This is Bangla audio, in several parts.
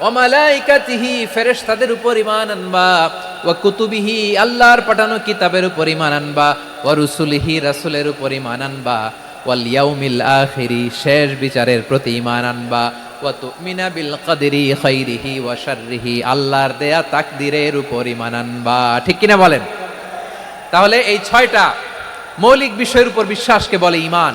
ও মালাইকাতিহি ফেরেশতাদের উপর ইমান আনবা। ওয়া কুতুবিহি আল্লাহর পাঠানো কিতাবের উপর ইমান আনবা। ওয়া রুসুলিহি রাসূলের উপর ইমান আনবা। ওয়াল ইয়াউমিল আখিরি, শেষ বিচারের প্রতি ইমান আনবা। ওয়া তুমিনা বিল কদরি খাইরিহি ওয়া শাররিহি, আল্লাহর দেয়া তাকদিরের উপর ইমান আনবা। ঠিক কিনা বলেন? তাহলে এই ছয়টা মৌলিক বিষয়ের উপর বিশ্বাসকে বলে ইমান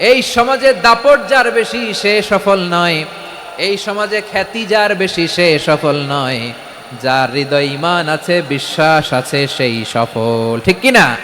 এই সমাজে দাপট যার বেশি সে সফল নয়। এই সমাজে খ্যাতি যার বেশি সে সফল নয়। যার হৃদয় ইমান আছে, বিশ্বাস আছে, সেই সফল। ঠিক কি না